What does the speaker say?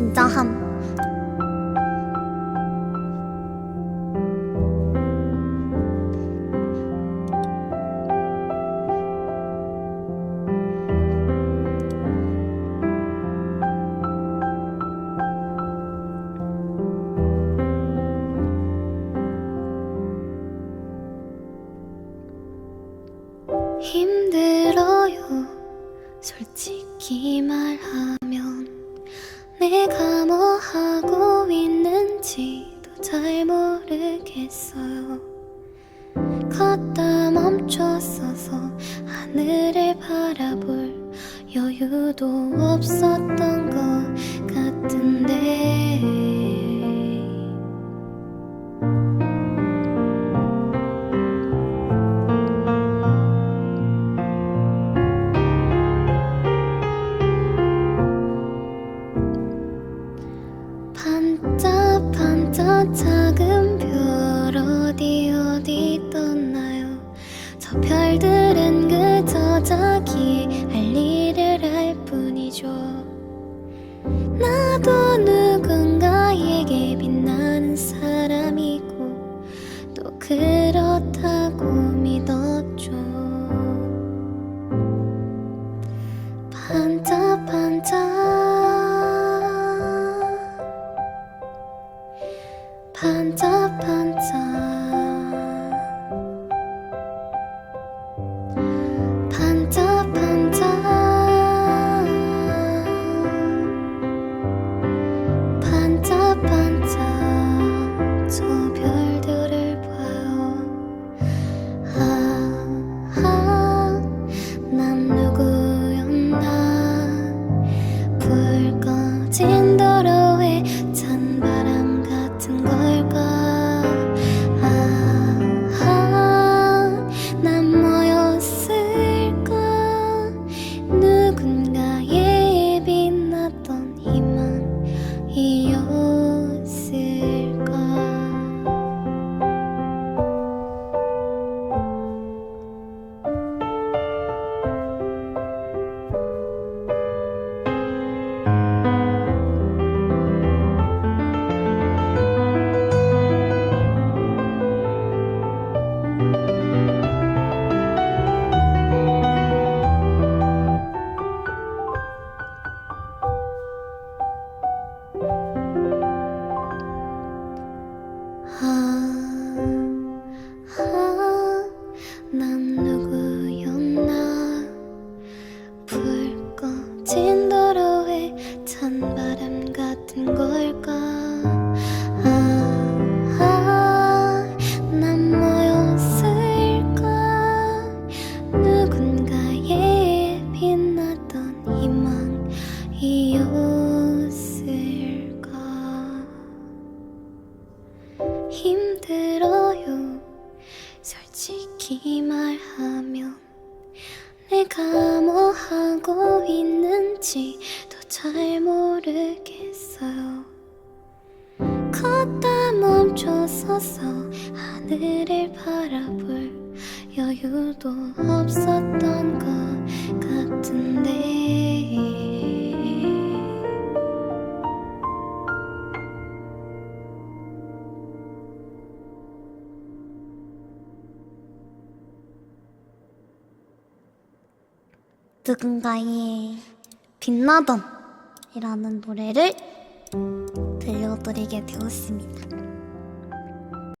진짜 함. 힘들어요. 솔직히 말하면 내가 뭐 하고 있는지도 잘 모르겠어요. 걷다 멈췄어서 하늘을 바라볼 여유도 없었던 것 작은 별 어디 어디 떴나요? 저 별들은 그저 자기 할 일을 할 뿐이죠 반짝반짝. 반짝반짝. 반짝반짝. 반짝반짝 저별 힘들어요. 솔직히 말하면 내가 뭐 하고 있는지도 잘 모르겠어요. 걷다 멈춰서서 하늘을 바라볼 여유도 없었던 것 같은데. 누군가의 빛나던 이라는 노래를 들려드리게 되었습니다.